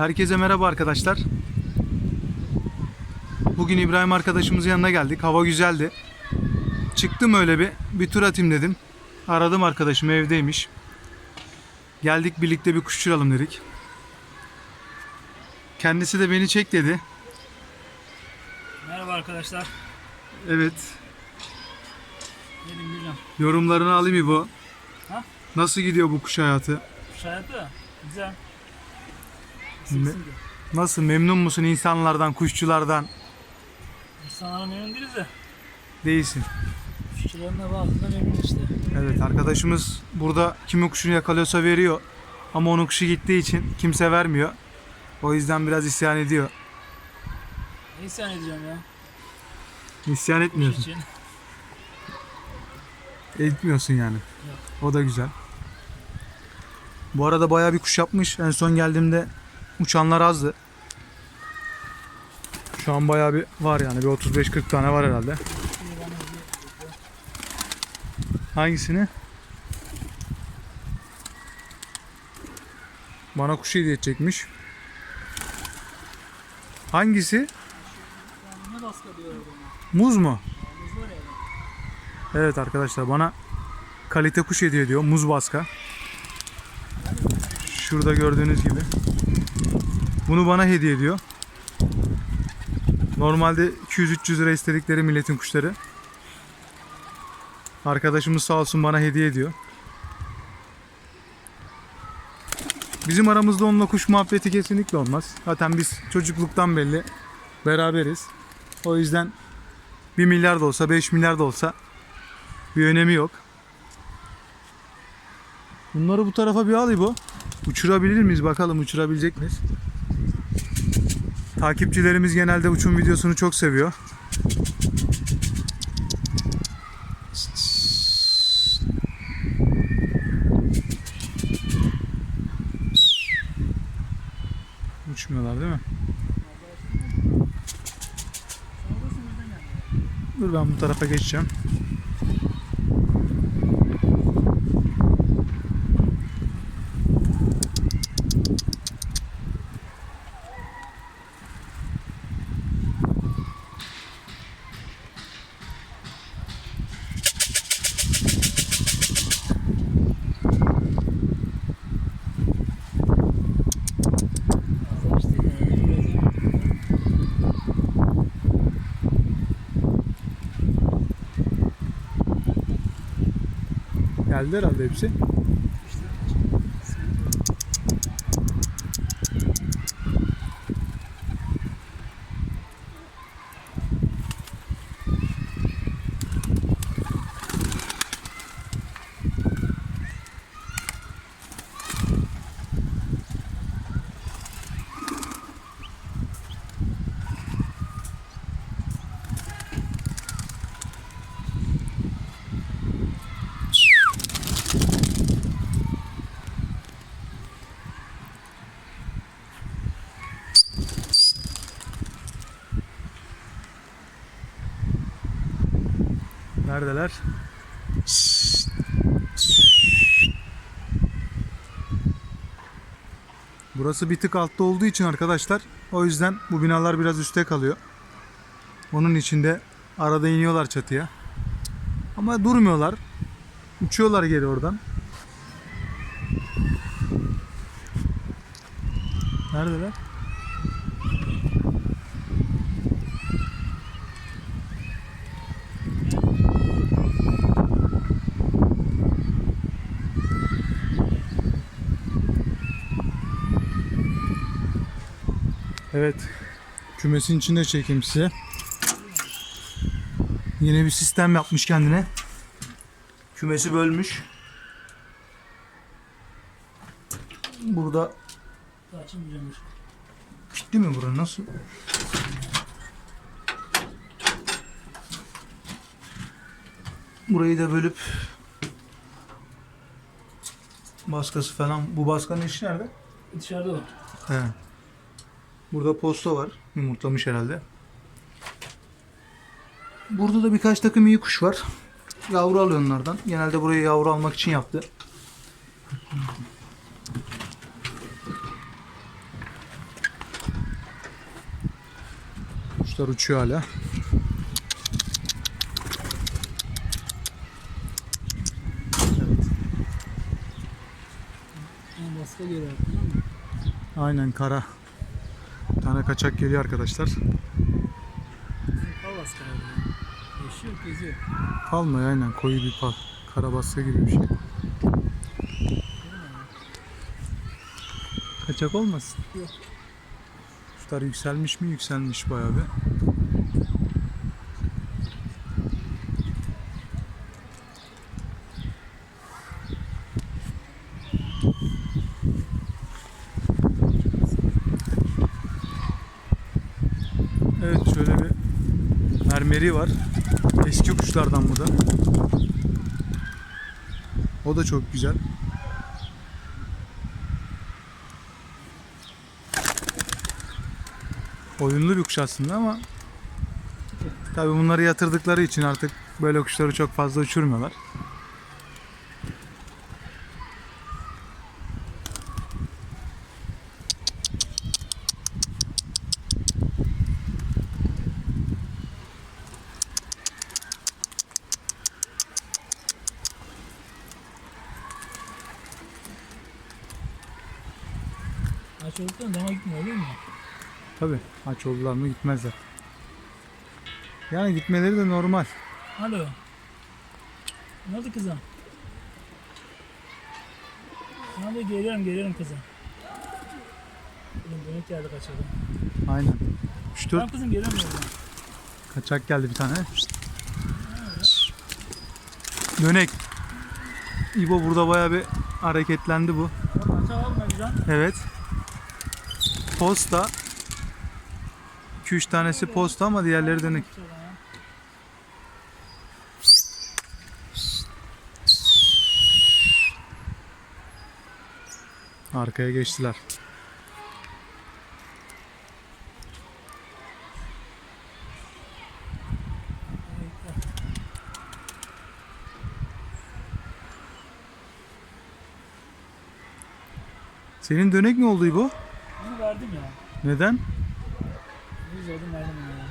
Herkese merhaba arkadaşlar. Bugün İbrahim arkadaşımızın yanına geldik. Hava güzeldi. Çıktım öyle bir, bir tur atayım dedim. Aradım arkadaşım evdeymiş. Geldik birlikte bir kuş uçuralım dedik. Kendisi de beni çek dedi. Merhaba arkadaşlar. Evet. Gülcan. Yorumlarını alayım İbo. Ha? Nasıl gidiyor bu kuş hayatı? Kuş hayatı güzel. Me- Nasıl memnun musun insanlardan, kuşçulardan? İnsanlara memnun değiliz de. Değilsin. Kuşçularına bazılarına memnun işte. Evet arkadaşımız burada kimi kuşunu yakalıyorsa veriyor. Ama onun kuşu gittiği için kimse vermiyor. O yüzden biraz isyan ediyor. Ne isyan edeceğim ya? İsyan Kuş etmiyorsun. için. Etmiyorsun yani. O da güzel. Bu arada bayağı bir kuş yapmış. En son geldiğimde uçanlar azdı. Şu an bayağı bir var yani. Bir 35-40 tane var herhalde. Hangisini? Bana kuş hediye edecekmiş. Hangisi? Muz mu? Evet arkadaşlar bana kalite kuş hediye ediyor. Muz baska. Şurada gördüğünüz gibi. Bunu bana hediye ediyor. Normalde 200-300 lira istedikleri milletin kuşları. Arkadaşımız sağ olsun bana hediye ediyor. Bizim aramızda onunla kuş muhabbeti kesinlikle olmaz. Zaten biz çocukluktan belli beraberiz. O yüzden 1 milyar da olsa 5 milyar da olsa bir önemi yok. Bunları bu tarafa bir al İbo. Uçurabilir miyiz bakalım uçurabilecek miyiz? Takipçilerimiz genelde uçum videosunu çok seviyor. Uçmuyorlar değil mi? Dur ben bu tarafa geçeceğim. İşte yani biraz- Geldi herhalde hepsi. Neredeler? Burası bir tık altta olduğu için arkadaşlar o yüzden bu binalar biraz üstte kalıyor. Onun için de arada iniyorlar çatıya. Ama durmuyorlar. Uçuyorlar geri oradan. Neredeler? Evet. Kümesin içinde çekeyim size. Yine bir sistem yapmış kendine. Kümesi bölmüş. Burada kilitli mi bura nasıl? Burayı da bölüp baskası falan. Bu baskanın işi nerede? Dışarıda o. He. Burada posta var. Yumurtlamış herhalde. Burada da birkaç takım iyi kuş var. Yavru alıyor onlardan. Genelde burayı yavru almak için yaptı. Kuşlar uçuyor hala. Evet. Aynen kara. Tane kaçak geliyor arkadaşlar. Kal baskı. Yaşıyor geziyor. Palma aynen koyu bir pal. Kara baskı gibi bir şey. Kaçak olmasın? Yok. Kuşlar yükselmiş mi? Yükselmiş bayağı bir. Evet şöyle bir mermeri var. Eski kuşlardan bu da. O da çok güzel. Oyunlu bir kuş aslında ama tabii bunları yatırdıkları için artık böyle kuşları çok fazla uçurmuyorlar. Aç olduktan dama gitmiyor değil mi? Tabii aç oldular mı gitmezler. Yani gitmeleri de normal. Alo. Ne oldu kızım? Hadi geliyorum geliyorum kızım. Benim dönük geldi kaçırdım. Aynen. 3-4 Tamam kızım geliyorum birazdan. kaçak geldi bir tane. Dönek. İbo burada bayağı bir hareketlendi bu. Aç alma güzel. Evet. Posta. 2-3 tanesi posta ama diğerleri dönük. Arkaya geçtiler. Senin dönek ne oldu İbo? Verdim ya. Neden? Yüz aldım verdim ya.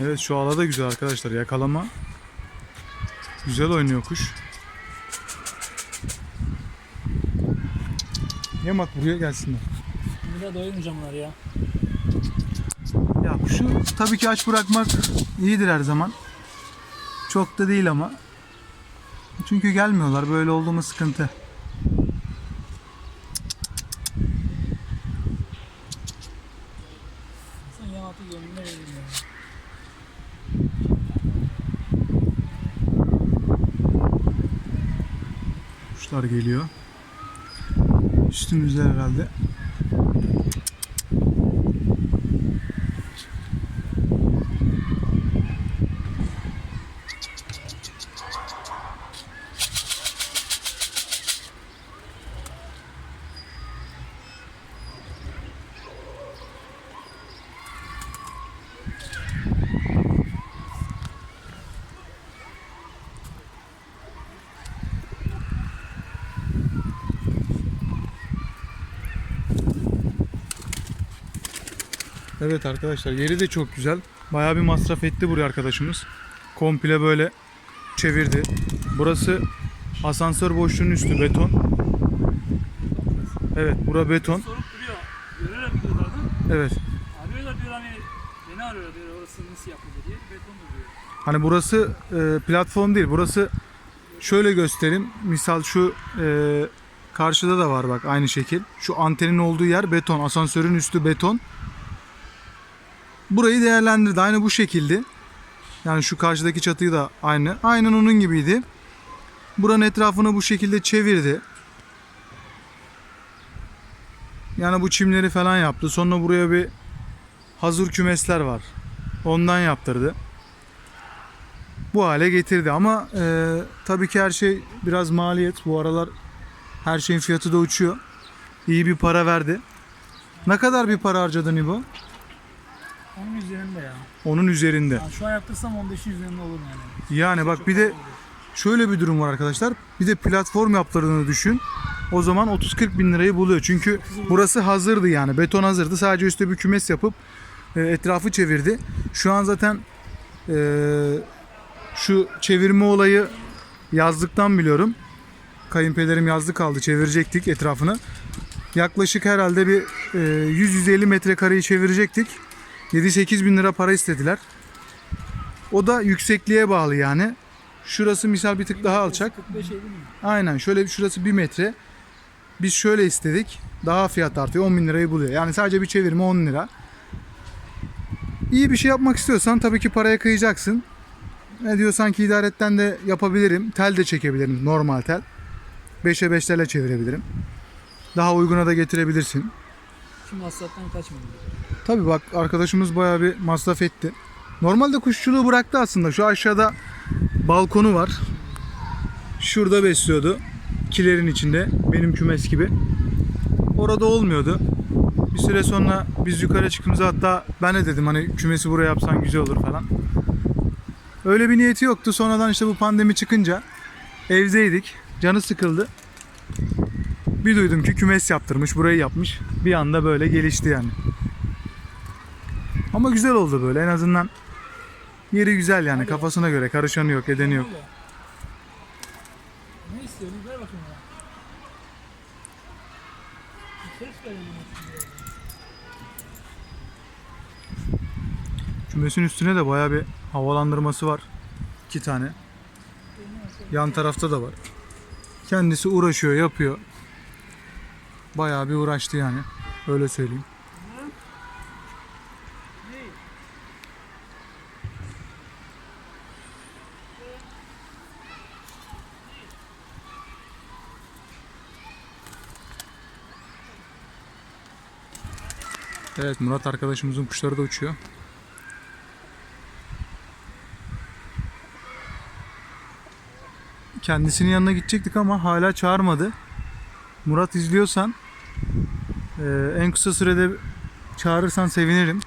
Evet şu ala da güzel arkadaşlar. Yakalama. Güzel oynuyor kuş. Yamak buraya gelsinler. Bir daha doyurmayacağım ya. Ya kuşu tabii ki aç bırakmak iyidir her zaman. Çok da değil ama. Çünkü gelmiyorlar. Böyle oldu mu sıkıntı. Kuşlar geliyor. Üstümüzde herhalde. Evet arkadaşlar yeri de çok güzel. Bayağı bir masraf etti buraya arkadaşımız. Komple böyle çevirdi. Burası asansör boşluğunun üstü beton. Evet bura beton. Sorup duruyor. Evet. Arıyorlar diyor hani beni arıyorlar diyor orası nasıl yapıldı diye. Beton duruyor. Hani burası e, platform değil. Burası şöyle göstereyim. Misal şu e, karşıda da var bak aynı şekil. Şu antenin olduğu yer beton. Asansörün üstü beton. Burayı değerlendirdi. Aynı bu şekilde. Yani şu karşıdaki çatıyı da aynı. Aynen onun gibiydi. Buranın etrafını bu şekilde çevirdi. Yani bu çimleri falan yaptı. Sonra buraya bir hazır kümesler var. Ondan yaptırdı bu hale getirdi ama e, tabii ki her şey biraz maliyet. Bu aralar her şeyin fiyatı da uçuyor. İyi bir para verdi. Ne kadar bir para harcadın İbo? Onun üzerinde ya. Onun üzerinde. Yani şu an yaptırsam 15'in üzerinde olur yani. Yani bak bir de şöyle bir durum var arkadaşlar. Bir de platform yaptırdığını düşün. O zaman 30-40 bin lirayı buluyor. Çünkü burası hazırdı yani. Beton hazırdı. Sadece üstte bir kümes yapıp e, etrafı çevirdi. Şu an zaten e, şu çevirme olayı yazlıktan biliyorum. Kayınpederim yazlık aldı. Çevirecektik etrafını. Yaklaşık herhalde bir e, 100-150 metrekareyi çevirecektik. 7-8 bin lira para istediler. O da yüksekliğe bağlı yani. Şurası misal bir tık daha alçak. 45 50 mi? Aynen şöyle şurası 1 metre. Biz şöyle istedik. Daha fiyat artıyor. 10 bin lirayı buluyor. Yani sadece bir çevirme 10 lira. İyi bir şey yapmak istiyorsan tabii ki paraya kıyacaksın. Ne diyorsan ki idaretten de yapabilirim. Tel de çekebilirim. Normal tel. 5'e 5 telle çevirebilirim. Daha uyguna da getirebilirsin. Şu masraftan kaçmadım. Tabii bak arkadaşımız bayağı bir masraf etti. Normalde kuşçuluğu bıraktı aslında. Şu aşağıda balkonu var. Şurada besliyordu. Kilerin içinde. Benim kümes gibi. Orada olmuyordu. Bir süre sonra biz yukarı çıktığımızda hatta ben de dedim hani kümesi buraya yapsan güzel olur falan. Öyle bir niyeti yoktu. Sonradan işte bu pandemi çıkınca evdeydik. Canı sıkıldı. Bir duydum ki kümes yaptırmış, burayı yapmış. Bir anda böyle gelişti yani. Ama güzel oldu böyle en azından yeri güzel yani kafasına göre karışanı yok edeni yok. Ne istiyorsun? Ver bakayım ses bana. Kümesin üstüne de baya bir havalandırması var. iki tane. Yan tarafta da var. Kendisi uğraşıyor yapıyor. Bayağı bir uğraştı yani. Öyle söyleyeyim. Evet Murat arkadaşımızın kuşları da uçuyor. Kendisinin yanına gidecektik ama hala çağırmadı. Murat izliyorsan e, en kısa sürede çağırırsan sevinirim.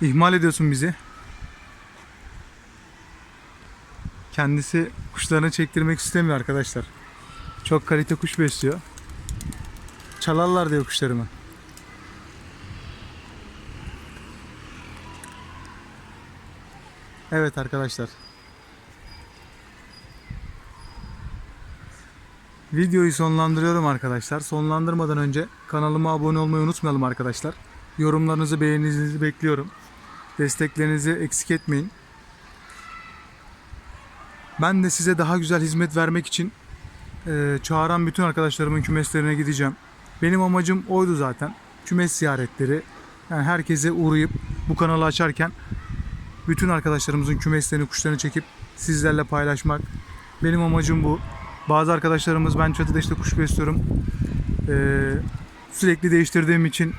İhmal ediyorsun bizi. Kendisi kuşlarını çektirmek istemiyor arkadaşlar. Çok kalite kuş besliyor. Çalarlar diyor kuşlarımı. Evet arkadaşlar. Videoyu sonlandırıyorum arkadaşlar. Sonlandırmadan önce kanalıma abone olmayı unutmayalım arkadaşlar. Yorumlarınızı, beğeninizi bekliyorum. Desteklerinizi eksik etmeyin. Ben de size daha güzel hizmet vermek için e, çağıran bütün arkadaşlarımın kümeslerine gideceğim. Benim amacım oydu zaten. Kümes ziyaretleri. Yani herkese uğrayıp bu kanalı açarken bütün arkadaşlarımızın kümeslerini, kuşlarını çekip sizlerle paylaşmak. Benim amacım bu. Bazı arkadaşlarımız ben çatıda işte kuş besliyorum. Ee, sürekli değiştirdiğim için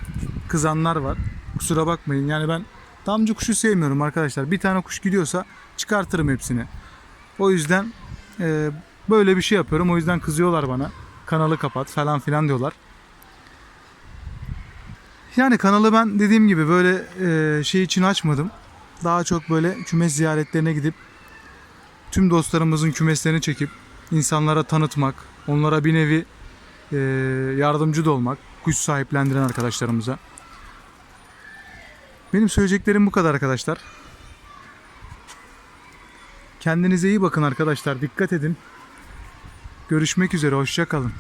kızanlar var. Kusura bakmayın. Yani ben damcı kuşu sevmiyorum arkadaşlar. Bir tane kuş gidiyorsa çıkartırım hepsini. O yüzden e, böyle bir şey yapıyorum. O yüzden kızıyorlar bana. Kanalı kapat falan filan diyorlar. Yani kanalı ben dediğim gibi böyle e, şey için açmadım. Daha çok böyle kümes ziyaretlerine gidip tüm dostlarımızın kümeslerini çekip insanlara tanıtmak, onlara bir nevi e, yardımcı da olmak, kuş sahiplendiren arkadaşlarımıza. Benim söyleyeceklerim bu kadar arkadaşlar. Kendinize iyi bakın arkadaşlar. Dikkat edin. Görüşmek üzere. Hoşça kalın.